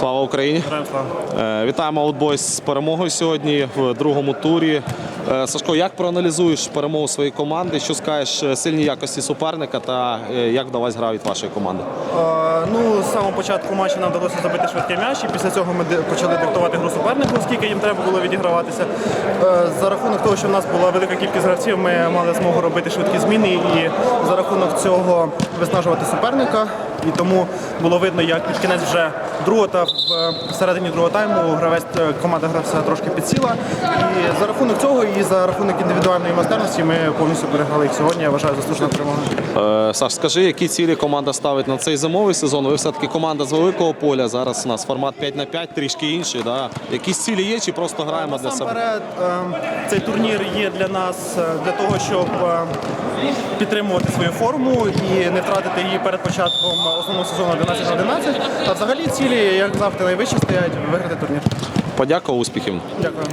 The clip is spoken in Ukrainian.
Слава Україні! Е, Вітаємо Outboys з перемогою сьогодні в другому турі. Е, Сашко, як проаналізуєш перемогу своєї команди? Що скажеш е, сильні якості суперника та як вдалась гра від вашої команди? Ну, з самого початку матчу нам вдалося забити швидкий м'яч, і після цього ми почали диктувати гру супернику, оскільки їм треба було відіграватися. За рахунок того, що в нас була велика кількість гравців, ми мали змогу робити швидкі зміни і за рахунок цього виснажувати суперника. І тому було видно, як під кінець вже другого та в в середині другого тайму гравець е, команда гравця трошки підсіла. І за рахунок цього і за рахунок індивідуальної майстерності ми повністю переграли їх сьогодні. Я вважаю заслужена перемога. Е, Саш, скажи, які цілі команда ставить на цей зимовий сезон? Ви все-таки команда з великого поля. Зараз у нас формат 5 на 5, трішки інший. Да? Якісь цілі є чи просто граємо для себе? Е, цей турнір є для нас е, для того, щоб е, підтримувати свою форму і не втратити її перед початком основного сезону 11 на 11. Та взагалі цілі, як завжди, найвищі стоять виграти турнір. Подяка, успіхів. Дякую.